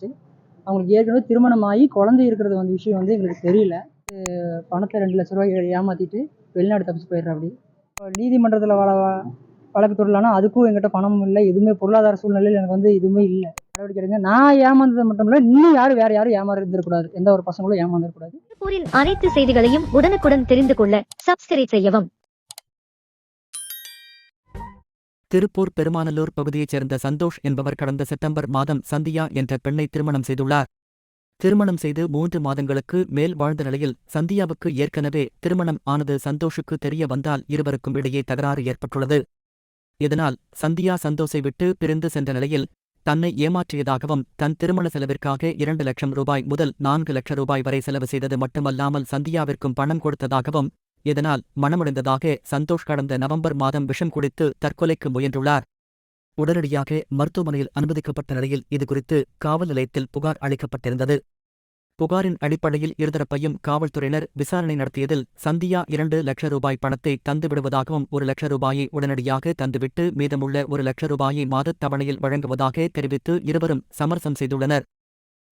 இருந்துச்சு. அவங்களுக்கு ஏற்கனவே திருமணம் ஆகி குழந்தை இருக்கிறது வந்து விஷயம் வந்து எங்களுக்கு தெரியல. பணத்தை ரெண்டு லட்ச ரூபாய் ஏமாற்றிட்டு வெளிநாடு தப்பிச்சு போயிடுறா அப்படி. நீதிமன்றத்தில் வள வழக்கு தொடரலான்னா அதுக்கும் எங்கிட்ட பணம் இல்லை எதுவுமே பொருளாதார சூழ்நிலையில் எனக்கு வந்து எதுவுமே இல்லை. நடவடிக்கை எடுங்க. நான் ஏமாந்தது மட்டும் இல்லை இன்னும் யாரும் வேறு யாரும் ஏமாறி இருந்திருக்கூடாது எந்த ஒரு பசங்களும் ஏமாந்துருக்கூடாது. அனைத்து செய்திகளையும் உடனுக்குடன் தெரிந்து கொள்ள சப்ஸ்கிரைப் செய்யவும். திருப்பூர் பெருமானலூர் பகுதியைச் சேர்ந்த சந்தோஷ் என்பவர் கடந்த செப்டம்பர் மாதம் சந்தியா என்ற பெண்ணை திருமணம் செய்துள்ளார். திருமணம் செய்து மூன்று மாதங்களுக்கு மேல் வாழ்ந்த நிலையில் சந்தியாவுக்கு ஏற்கனவே திருமணம் ஆனது சந்தோஷுக்கு தெரிய வந்தால் இருவருக்கும் இடையே தகராறு ஏற்பட்டுள்ளது. இதனால் சந்தியா சந்தோஷை விட்டு பிரிந்து சென்ற நிலையில் தன்னை ஏமாற்றியதாகவும் தன் திருமண செலவிற்காக இரண்டு லட்சம் ரூபாய் முதல் நான்கு லட்சம் ரூபாய் வரை செலவு செய்தது மட்டுமல்லாமல் சந்தியாவிற்கும் பணம் கொடுத்ததாகவும் இதனால் மனமுடைந்ததாக சந்தோஷ் கடந்த நவம்பர் மாதம் விஷம் குடித்து தற்கொலைக்கு முயன்றுள்ளார். உடனடியாக மருத்துவமனையில் அனுமதிக்கப்பட்ட நிலையில் இதுகுறித்து காவல் நிலையத்தில் புகார் அளிக்கப்பட்டிருந்தது. புகாரின் அடிப்படையில் இருதரப்பையும் காவல்துறையினர் விசாரணை நடத்தியதில் சந்தியா இரண்டு லட்ச ரூபாய் பணத்தை தந்துவிடுவதாகவும் ஒரு லட்ச ரூபாயை உடனடியாக தந்துவிட்டு மீதமுள்ள ஒரு லட்ச ரூபாயை மாதத் தவணையில் வழங்குவதாக தெரிவித்து இருவரும் சமரசம் செய்துள்ளனர்.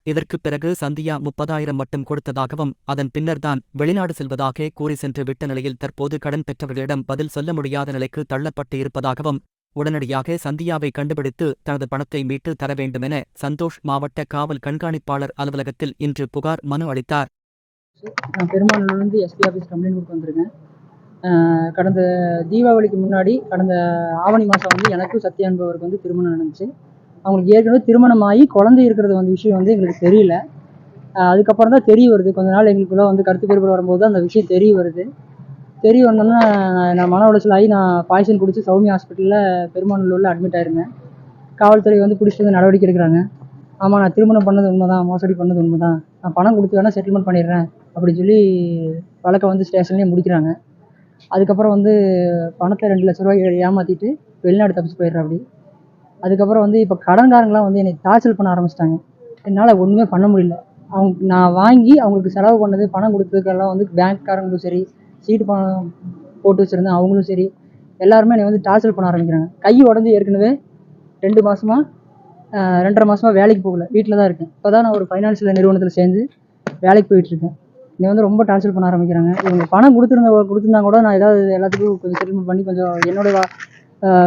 இதற்குப் பிறகு சந்தியா முப்பதாயிரம் மட்டும் கொடுத்ததாகவும் அதன் பின்னர்தான் வெளிநாடு செல்வதாக கூறி சென்று விட்ட நிலையில் தற்போது கடன் பெற்றவர்களிடம் பதில் சொல்ல முடியாத நிலைக்கு தள்ளப்பட்டு இருப்பதாகவும் உடனடியாக சந்தியாவை கண்டுபிடித்து தனது பணத்தை மீட்டு தர வேண்டுமென சந்தோஷ் மாவட்ட காவல் கண்காணிப்பாளர் அலுவலகத்தில் இன்று புகார் மனு அளித்தார். நான் எஸ்பி ஆஃபீஸ் கம்ப்ளைண்ட் கொடுக்க வந்திருக்கேன். கடந்த தீபாவளிக்கு முன்னாடி கடந்த ஆவணி மாதம் வந்து எனக்கும் சத்யா என்பவருக்கு வந்து திருமணம் நடந்துச்சு. அவங்களுக்கு ஏற்கனவே திருமணம் ஆகி குழந்தை இருக்கிறது வந்து விஷயம் வந்து எங்களுக்கு தெரியல. அதுக்கப்புறம் தான் தெரிய வருது. கொஞ்ச நாள் எங்களுக்குள்ளே வந்து கருத்து வேறுபாடு வரும்போது தான் அந்த விஷயம் தெரிய வருது. தெரிய வந்தோன்னா நான் மன உளைச்சல் ஆகி நான் பாய்சன் குடித்து சௌமி ஹாஸ்பிட்டலில் பெருமாநல்லூரில் அட்மிட் ஆயிருந்தேன். காவல்துறை வந்து பிடிச்சிட்டு வந்து நடவடிக்கை எடுக்கிறாங்க. ஆமாம் நான் திருமணம் பண்ணது உண்மைதான் மோசடி பண்ணது உண்மைதான். நான் பணம் கொடுத்து வேணால் செட்டில்மெண்ட் பண்ணிடுறேன் அப்படின்னு சொல்லி வழக்கை வந்து ஸ்டேஷன்லேயே முடிக்கிறாங்க. அதுக்கப்புறம் வந்து பணத்தை ரெண்டு லட்ச ரூபாய் ஏமாற்றிட்டு வெளிநாடு தப்பிச்சு போயிடுறா அப்படி அதுக்கப்புறம் வந்து இப்போ கடன்காரங்களாம் வந்து என்னை டார்ச்சல் பண்ண ஆரம்பிச்சிட்டாங்க. என்னால் ஒன்றுமே பண்ண முடியல. அவங்க நான் வாங்கி அவங்களுக்கு செலவு பண்ணது பணம் கொடுத்ததுக்கெல்லாம் வந்து பேங்க்காரங்களும் சரி சீட்டு பணம் போட்டு வச்சுருந்தேன் அவங்களும் சரி எல்லாருமே என்னை வந்து டார்ச்சல் பண்ண ஆரம்பிக்கிறாங்க. கை உடஞ்சி ஏற்கனவே ரெண்டு மாதமாக ரெண்டரை மாதமாக வேலைக்கு போகல. வீட்டில் தான் இருக்கேன். இப்போ தான் நான் ஒரு ஃபைனான்சியல் நிறுவனத்தில் சேர்ந்து வேலைக்கு போயிட்டுருக்கேன் என்னை வந்து ரொம்ப டார்ச்சர் பண்ண ஆரம்பிக்கிறாங்க. இவங்க பணம் கொடுத்துருந்த கொடுத்துருந்தா கூட நான் ஏதாவது எல்லாத்துக்கும் கொஞ்சம் செட்டில்மெண்ட் பண்ணி கொஞ்சம் என்னோட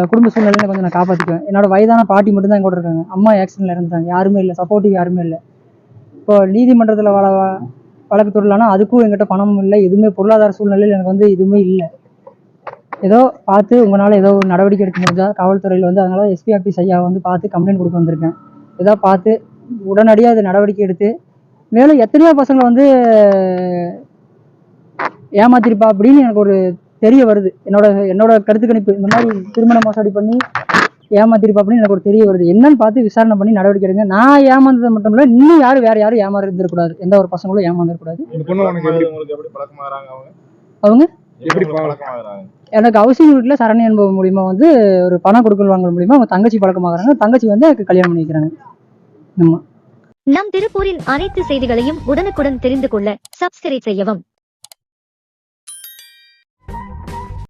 குடும்ப சூழ்நிலையில கொஞ்சம் நான் காப்பாற்றிக்குவேன் என்னோட வயதான பாட்டி மட்டும் தான் என் கூட இருக்காங்க. அம்மா ஆக்சிடென்ட்ல இருந்தாங்க யாருமே இல்லை. சப்போர்ட்டிவ் யாருமே இல்லை. இப்போ நீதிமன்றத்தில் வள வழக்கு தொடரலான்னா அதுக்கும் எங்கிட்ட பணம் இல்லை. எதுவுமே பொருளாதார சூழ்நிலையில் எனக்கு வந்து எதுவுமே இல்லை. ஏதோ பார்த்து உங்களால் ஏதோ ஒரு நடவடிக்கை எடுக்க முடிஞ்சா காவல்துறையில் வந்து அதனால எஸ்பி ஆஃபீஸ் ஐயா வந்து பார்த்து கம்ப்ளைண்ட் கொடுக்க வந்திருக்கேன். ஏதோ பார்த்து உடனடியாக அது நடவடிக்கை எடுத்து மேலும் எத்தனையோ பசங்களை வந்து ஏமாத்திருப்பா அப்படின்னு எனக்கு ஒரு தெரிய வருது. என்னோட என்னோட கருத்து கணிப்பு இந்த மாதிரி திருமண மோசடி பண்ணி ஏமாத்திருப்பா அப்படின்னு எனக்கு ஒரு தெரிய வருது. என்னன்னு பார்த்து விசாரணை பண்ணி நடவடிக்கை எடுங்க. நான் ஏமாந்தது மட்டும் இல்லை இன்னும் யாரும் வேற யாரும் ஏமாறி இருந்திருக்கூடாது எந்த ஒரு பசங்களும் ஏமாந்துருக்கூடாது. இந்த பொண்ணு உனக்கு எப்படி உங்களுக்கு எப்படி பழக்கமாகறாங்க அவங்க? எனக்கு ஹவுசிங் வீட்டில் சரணி என்பவன் மூலியமா வந்து ஒரு பணம் கொடுக்கல் வாங்கல் மூலியமா அவங்க தங்கச்சி பழக்கமாகறாங்க. தங்கச்சி வந்து எனக்கு கல்யாணம் பண்ணி வைக்கிறாங்க ஆமா. நம் திருப்பூரின் அனைத்து செய்திகளையும் உடனுக்குடன் தெரிந்து கொள்ள சப்ஸ்கிரைப் செய்யவும்.